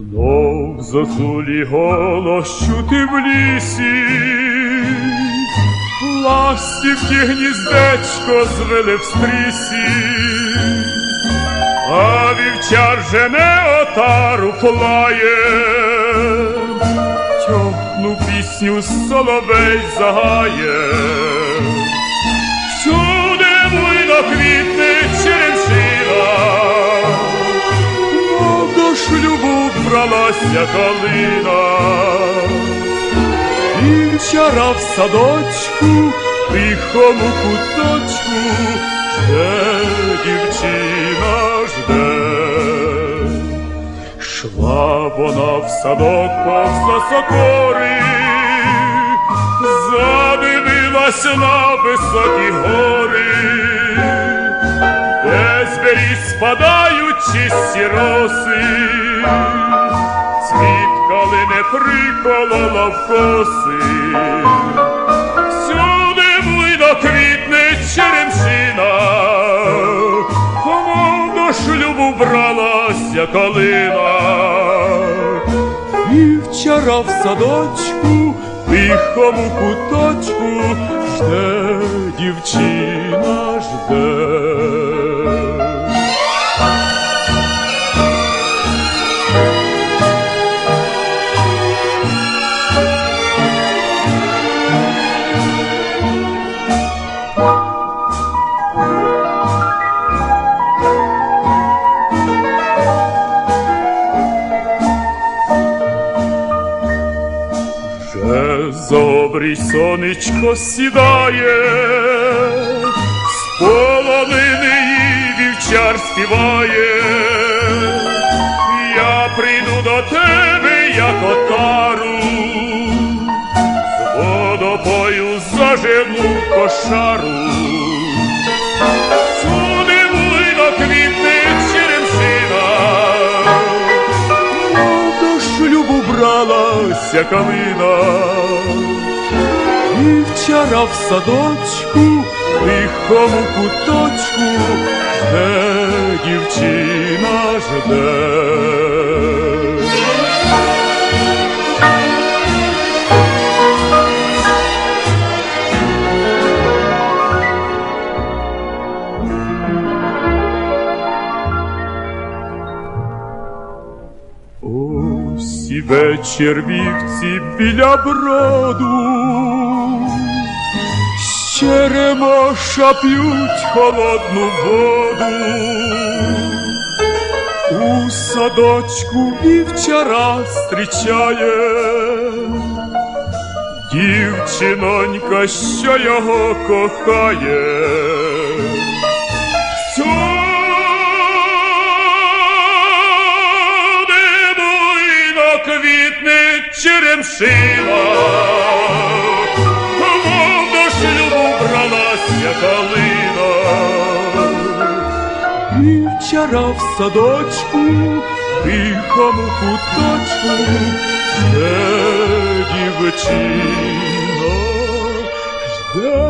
Знов зозулі голос чути в лісі, ластівки гніздечко звели в стрісі, а вівчар жене отару плає, тьохну пісню соловей загає. Всюди буйно квітне черемшина, мов до бралася калина, вчора в садочку, в тихому куточку, жде дівчина жде. Шла вона в садок повз сокори, задивилася на високі гори, де з беріз приколола в коси, всюди буйно квітне черемшина, кому до шлюбу бралася калина. І вчора в садочку, тихому куточку, жде дівчина жде. Обрій сонечко сідає, з полонини вівчар співає. Я прийду до тебе, як отару, з водопою зажену кошару. Шлюбу бралася калина, і вчора в садочку, тихому куточку, де дівчина жде. І вечір вівці біля броду, з черемоша п'ють холодну воду, у садочку вівчара зустрічає. Дівчинонька, що його кохає. блакитне черемшила, мов до шлюбу бралася калина. І вчора в садочку, тихому куточку, ще дівчина ждет.